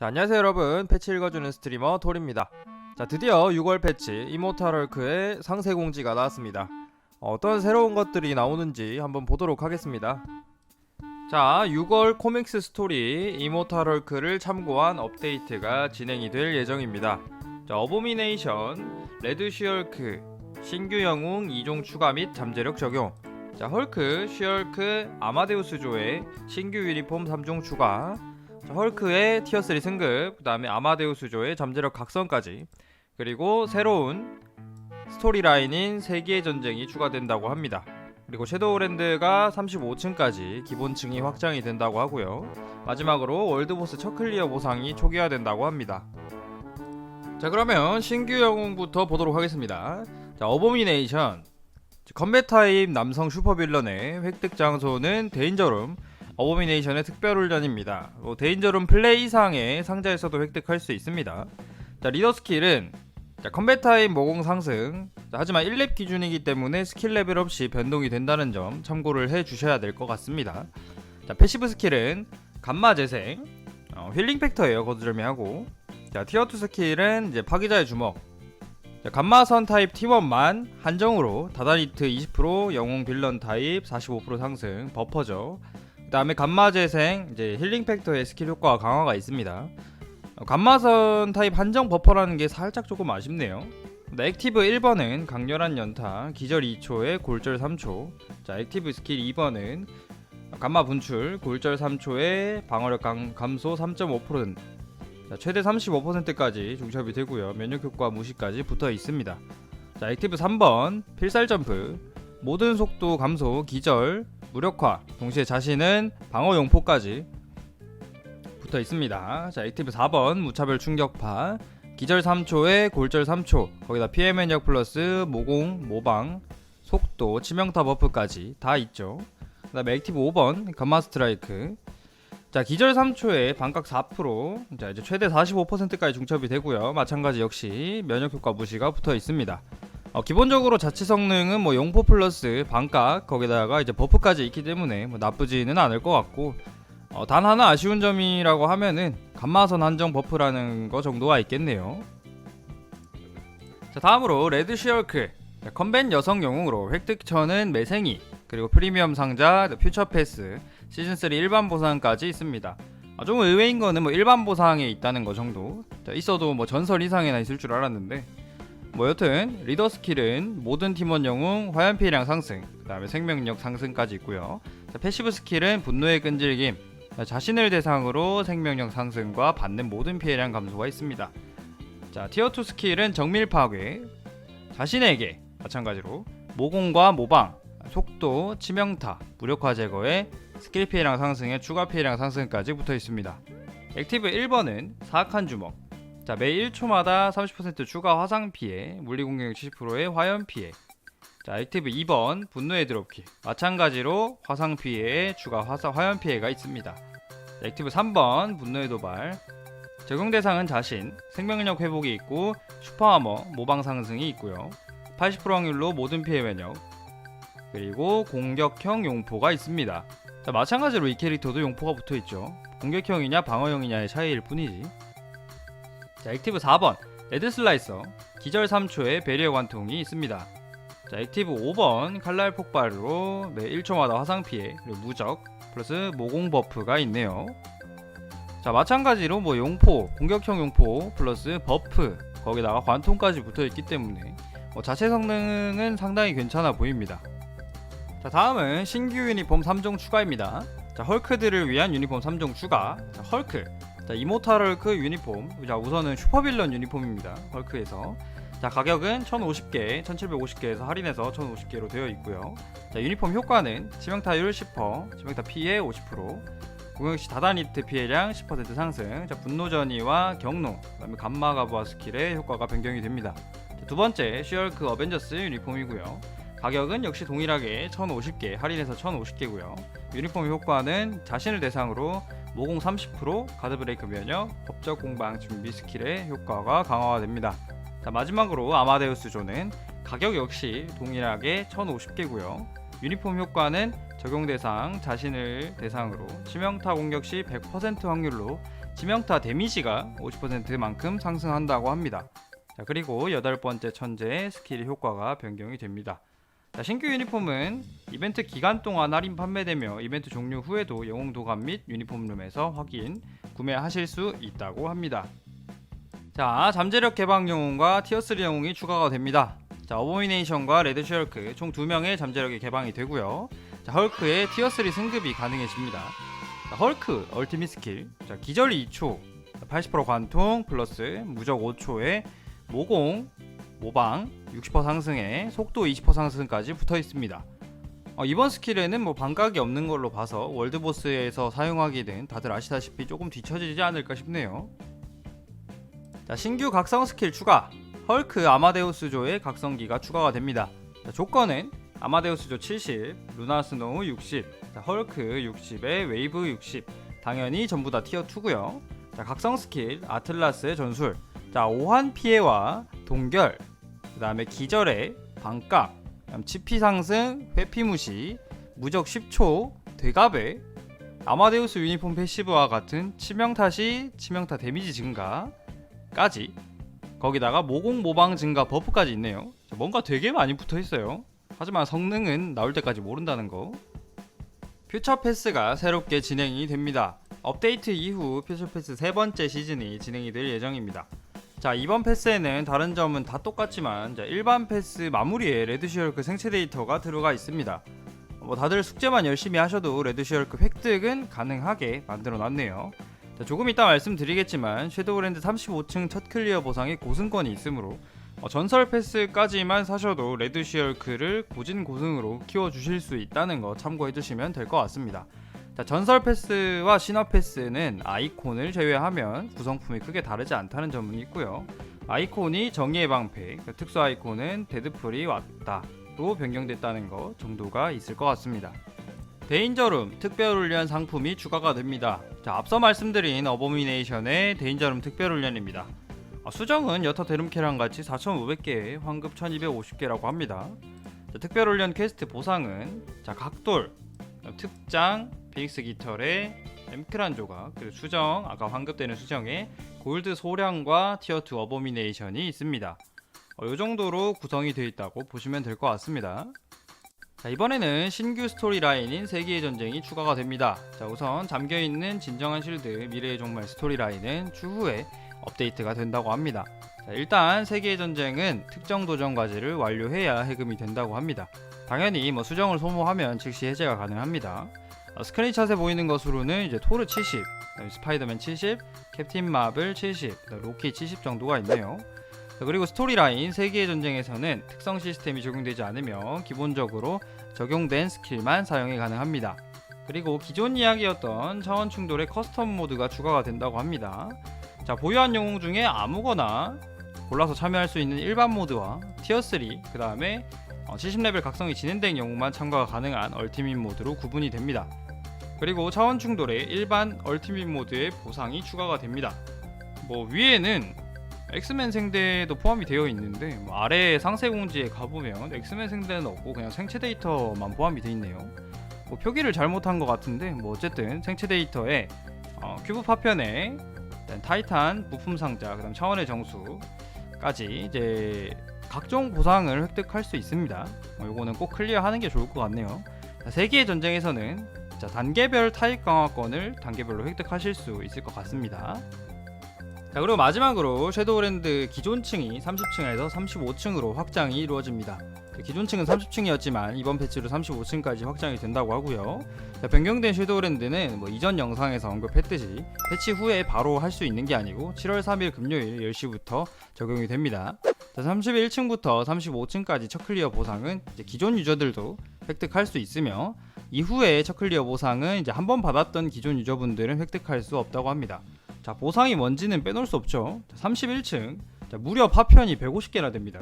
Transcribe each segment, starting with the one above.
자, 안녕하세요 여러분. 패치 읽어주는 스트리머 톨입니다. 자 드디어 6월 패치 이모탈 헐크의 상세 공지가 나왔습니다. 어떤 새로운 것들이 나오는지 한번 보도록 하겠습니다. 자 6월 코믹스 스토리 이모탈 헐크를 참고한 업데이트가 진행이 될 예정입니다. 자 어보미네이션 레드 쉬얼크 신규 영웅 2종 추가 및 잠재력 적용. 자 헐크 쉬얼크 아마데우스 조의 신규 유니폼 3종 추가. 자, 헐크의 티어3 승급, 그 다음에 아마데우스조의 잠재력 각성까지 그리고 새로운 스토리라인인 세계의 전쟁이 추가된다고 합니다. 그리고 섀도우랜드가 35층까지 기본층이 확장이 된다고 하고요. 마지막으로 월드보스 첫 클리어 보상이 초기화된다고 합니다. 자 그러면 신규 영웅부터 보도록 하겠습니다. 자 어보미네이션 컴뱃 타입 남성 슈퍼빌런의 획득 장소는 데인저룸 어보미네이션의 특별 훈련입니다. 뭐 데인저룸 플레이 이상의 상자에서도 획득할 수 있습니다. 자, 리더 스킬은 자, 컴뱃 타입 모공 상승. 자, 하지만 1렙 기준이기 때문에 스킬 레벨 없이 변동이 된다는 점 참고를 해 주셔야 될 것 같습니다. 자, 패시브 스킬은 감마 재생, 어, 힐링 팩터예요. 거두절미 하고. 자, 티어 2 스킬은 이제 파기자의 주먹. 자, 감마선 타입 팀원만 한정으로 다다니트 20% 영웅 빌런 타입 45% 상승 버퍼죠. 그다음에 감마 재생 이제 힐링 팩터의 스킬 효과가 강화가 있습니다. 어, 감마선 타입 한정 버퍼라는 게 살짝 조금 아쉽네요. 네, 액티브 1번은 강렬한 연타, 기절 2초에 골절 3초. 자, 액티브 스킬 2번은 감마 분출, 골절 3초에 방어력 강, 감소 3.5%. 자, 최대 35%까지 중첩이 되고요. 면역 효과 무시까지 붙어 있습니다. 자, 액티브 3번 필살 점프, 모든 속도 감소, 기절, 무력화, 동시에 자신은 방어 용포까지 붙어 있습니다. 자, 액티브 4번 무차별 충격파, 기절 3초에 골절 3초, 거기다 피해 면역 플러스 모공, 모방, 속도, 치명타 버프까지 다 있죠. 그다음에 액티브 5번 감마 스트라이크. 자, 기절 3초에 반각 4%, 자, 이제 최대 45%까지 중첩이 되고요. 마찬가지 역시 면역 효과 무시가 붙어 있습니다. 어, 기본적으로 자체 성능은 뭐 용포 플러스 반각 거기다가 이제 버프까지 있기 때문에 뭐 나쁘지는 않을 것 같고 어, 단 하나 아쉬운 점이라고 하면은 감마선 한정 버프라는 거 정도가 있겠네요. 자 다음으로 레드 시얼크 자, 컴뱃 여성 영웅으로 획득처는 매생이 그리고 프리미엄 상자 퓨처 패스 시즌 3 일반 보상까지 있습니다. 아, 좀 의외인 거는 뭐 일반 보상에 있다는 거 정도 자, 있어도 뭐 전설 이상이나 있을 줄 알았는데 뭐 여튼 리더 스킬은 모든 팀원 영웅 화염 피해량 상승 그 다음에 생명력 상승까지 있고요. 자, 패시브 스킬은 분노의 끈질김. 자, 자신을 대상으로 생명력 상승과 받는 모든 피해량 감소가 있습니다. 자 티어 2 스킬은 정밀 파괴. 자신에게 마찬가지로 모공과 모방 속도 치명타 무력화 제거에 스킬 피해량 상승에 추가 피해량 상승까지 붙어 있습니다. 액티브 1번은 사악한 주먹 자, 매 1초마다 30% 추가 화상 피해, 물리 공격력 70%의 화염 피해. 자, 액티브 2번 분노의 드롭킥. 마찬가지로 화상 피해에 추가 화사, 화염 피해가 있습니다. 자, 액티브 3번 분노의 도발. 적용 대상은 자신, 생명력 회복이 있고 슈퍼하머 모방 상승이 있고요. 80% 확률로 모든 피해 면역. 그리고 공격형 용포가 있습니다. 자, 마찬가지로 이 캐릭터도 용포가 붙어 있죠. 공격형이냐 방어형이냐의 차이일 뿐이지. 자, 액티브 4번 레드 슬라이서 기절 3초에 베리어 관통이 있습니다. 자, 액티브 5번 칼날 폭발로 매 1초마다 화상 피해 그리고 무적 플러스 모공 버프가 있네요. 자, 마찬가지로 뭐 용포, 공격형 용포 플러스 버프 거기다가 관통까지 붙어 있기 때문에 뭐 자체 성능은 상당히 괜찮아 보입니다. 자, 다음은 신규 유니폼 3종 추가입니다. 자, 헐크들을 위한 유니폼 3종 추가. 자, 헐크 자, 이모탈 헐크 유니폼. 자, 우선은 슈퍼빌런 유니폼입니다. 헐크에서. 자, 가격은 1,050개, 1,750개에서 할인해서 1,050개로 되어 있고요. 자, 유니폼 효과는 치명타율 10%, 치명타 피해 50%, 공격시 다다니트 피해량 10% 상승, 자, 분노 전이와 경로, 그다음에 감마 가부와 스킬의 효과가 변경이 됩니다. 자, 두 번째, 쉬얼크 어벤져스 유니폼이고요. 가격은 역시 동일하게 1,050개, 할인해서 1,050개고요. 유니폼 효과는 자신을 대상으로 모공 30%, 가드 브레이크 면역, 법적 공방 준비 스킬의 효과가 강화가 됩니다. 자, 마지막으로 아마데우스 존은 가격 역시 동일하게 1050개고요. 유니폼 효과는 적용 대상 자신을 대상으로 치명타 공격 시 100% 확률로 치명타 데미지가 50%만큼 상승한다고 합니다. 자, 그리고 여덟 번째 천재 스킬 효과가 변경이 됩니다. 자, 신규 유니폼은 이벤트 기간 동안 할인 판매되며 이벤트 종료 후에도 영웅 도감 및 유니폼룸에서 확인, 구매하실 수 있다고 합니다. 자, 잠재력 개방 영웅과 티어3 영웅이 추가가 됩니다. 자, 어보미네이션과 레드 셜크 총 2명의 잠재력이 개방이 되고요. 자, 헐크의 티어3 승급이 가능해집니다. 자, 헐크 얼티밋 스킬. 자, 기절 2초. 80% 관통 플러스 무적 5초에 모공, 모방 60% 상승에 속도 20% 상승까지 붙어 있습니다. 어, 이번 스킬에는 뭐 반각이 없는 걸로 봐서 월드보스에서 사용하기는 다들 아시다시피 조금 뒤처지지 않을까 싶네요. 자, 신규 각성 스킬 추가. 헐크 아마데우스조의 각성기가 추가가 됩니다. 자, 조건은 아마데우스조 70, 루나 스노우 60, 자, 헐크 60에 웨이브 60. 당연히 전부 다 티어 2고요. 자, 각성 스킬 아틀라스의 전술. 자, 오한 피해와 동결. 그 다음에 기절의 반각. 그다음 치피 상승, 회피 무시, 무적 10초, 되갑에 아마데우스 유니폼 패시브와 같은 치명타 시 치명타 데미지 증가까지 거기다가 모공 모방 증가 버프까지 있네요. 자, 뭔가 되게 많이 붙어 있어요. 하지만 성능은 나올 때까지 모른다는 거. 퓨처 패스가 새롭게 진행이 됩니다. 업데이트 이후 퓨처 패스 세 번째 시즌이 진행이 될 예정입니다. 자 이번 패스에는 다른 점은 다 똑같지만 자, 일반 패스 마무리에 레드시얼크 생체 데이터가 들어가 있습니다. 뭐 다들 숙제만 열심히 하셔도 레드시얼크 획득은 가능하게 만들어 놨네요. 자, 조금 이따 말씀드리겠지만 섀도우랜드 35층 첫 클리어 보상에 고승권이 있으므로 어, 전설 패스까지만 사셔도 레드시얼크를 고진 고승으로 키워주실 수 있다는 거 참고해 주시면 될 것 같습니다. 자, 전설 패스와 신화 패스는 아이콘을 제외하면 구성품이 크게 다르지 않다는 점은 있고요. 아이콘이 정의의 방패, 그 특수 아이콘은 데드풀이 왔다로 변경됐다는 거 정도가 있을 것 같습니다. 데인저룸 특별 훈련 상품이 추가가 됩니다. 자, 앞서 말씀드린 어보미네이션의 데인저룸 특별 훈련입니다. 아, 수정은 여타 대룸캐랑 같이 4,500개, 환급 1,250개라고 합니다. 자, 특별 훈련 퀘스트 보상은 자, 각돌, 특장, BX 깃털의 엠크란 조각, 그리고 수정, 아까 환급되는 수정에 골드 소량과 티어2 어보미네이션이 있습니다. 어, 이 정도로 구성이 되어 있다고 보시면 될 것 같습니다. 자, 이번에는 신규 스토리 라인인 세계의 전쟁이 추가가 됩니다. 자, 우선 잠겨 있는 진정한 실드 미래의 종말 스토리 라인은 추후에 업데이트가 된다고 합니다. 자, 일단 세계의 전쟁은 특정 도전 과제를 완료해야 해금이 된다고 합니다. 당연히 뭐 수정을 소모하면 즉시 해제가 가능합니다. 어, 스크린샷에 보이는 것으로는 이제 토르 70, 그다음에 스파이더맨 70, 캡틴 마블 70, 그다음에 로키 70 정도가 있네요. 자, 그리고 스토리라인 세계의 전쟁에서는 특성 시스템이 적용되지 않으며 기본적으로 적용된 스킬만 사용이 가능합니다. 그리고 기존 이야기였던 차원 충돌의 커스텀 모드가 추가가 된다고 합니다. 자, 보유한 영웅 중에 아무거나 골라서 참여할 수 있는 일반 모드와 티어 3, 그 다음에 70레벨 각성이 진행된 영웅만 참가가 가능한 얼티밋 모드로 구분이 됩니다. 그리고 차원 충돌의 일반 얼티밋 모드의 보상이 추가가 됩니다. 뭐 위에는 엑스맨 생대도 포함이 되어 있는데 뭐 아래 상세 공지에 가보면 엑스맨 생대는 없고 그냥 생체 데이터만 포함이 되어 있네요. 뭐 표기를 잘못한 것 같은데 뭐 어쨌든 생체 데이터에 어, 큐브 파편에 타이탄 부품 상자, 그다음 차원의 정수까지 이제 각종 보상을 획득할 수 있습니다. 어, 요거는 꼭 클리어하는 게 좋을 것 같네요. 자, 세계의 전쟁에서는 자, 단계별 타입 강화권을 단계별로 획득하실 수 있을 것 같습니다. 자 그리고 마지막으로 섀도우랜드 기존 층이 30층에서 35층으로 확장이 이루어집니다. 그 기존 층은 30층이었지만 이번 패치로 35층까지 확장이 된다고 하고요. 자, 변경된 섀도우랜드는 뭐 이전 영상에서 언급했듯이 패치 후에 바로 할 수 있는 게 아니고 7월 3일 금요일 10시부터 적용이 됩니다. 자, 31층부터 35층까지 첫 클리어 보상은 이제 기존 유저들도 획득할 수 있으며 이후에 첫 클리어 보상은 이제 한 번 받았던 기존 유저분들은 획득할 수 없다고 합니다. 자 보상이 뭔지는 빼놓을 수 없죠. 자, 31층 자, 무려 파편이 150개나 됩니다.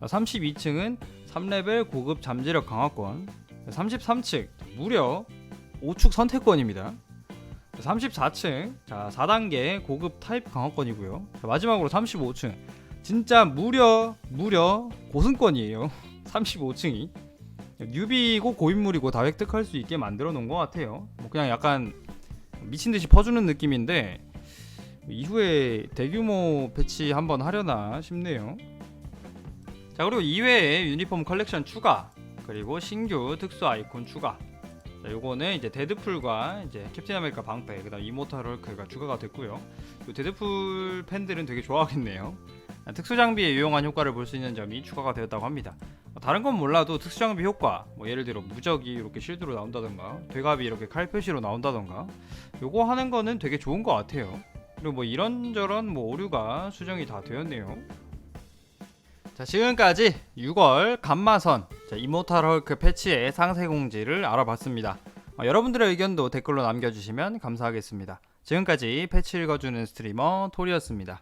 자, 32층은 3레벨 고급 잠재력 강화권. 자, 33층 무려 5축 선택권입니다. 자, 34층 자 4단계 고급 타입 강화권이고요. 자, 마지막으로 35층 진짜 무려 무려 고승권이에요. 35층이 뉴비고 고인물이고 다 획득할 수 있게 만들어 놓은 것 같아요. 뭐 그냥 약간 미친 듯이 퍼주는 느낌인데 이후에 대규모 배치 한번 하려나 싶네요. 자 그리고 이외에 유니폼 컬렉션 추가 그리고 신규 특수 아이콘 추가. 자 요거는 이제 데드풀과 이제 캡틴 아메리카 방패 그다음 이모탈 헐크가 추가가 됐고요. 요 데드풀 팬들은 되게 좋아하겠네요. 특수 장비에 유용한 효과를 볼 수 있는 점이 추가가 되었다고 합니다. 어, 다른 건 몰라도 특수 장비 효과, 뭐 예를 들어 무적이 이렇게 실드로 나온다던가, 되갑이 이렇게 칼 표시로 나온다던가, 요거 하는 거는 되게 좋은 것 같아요. 그리고 뭐 이런저런 뭐 오류가 수정이 다 되었네요. 자 지금까지 6월 감마선 자, 이모탈 헐크 패치의 상세 공지를 알아봤습니다. 어, 여러분들의 의견도 댓글로 남겨주시면 감사하겠습니다. 지금까지 패치 읽어주는 스트리머 토리였습니다.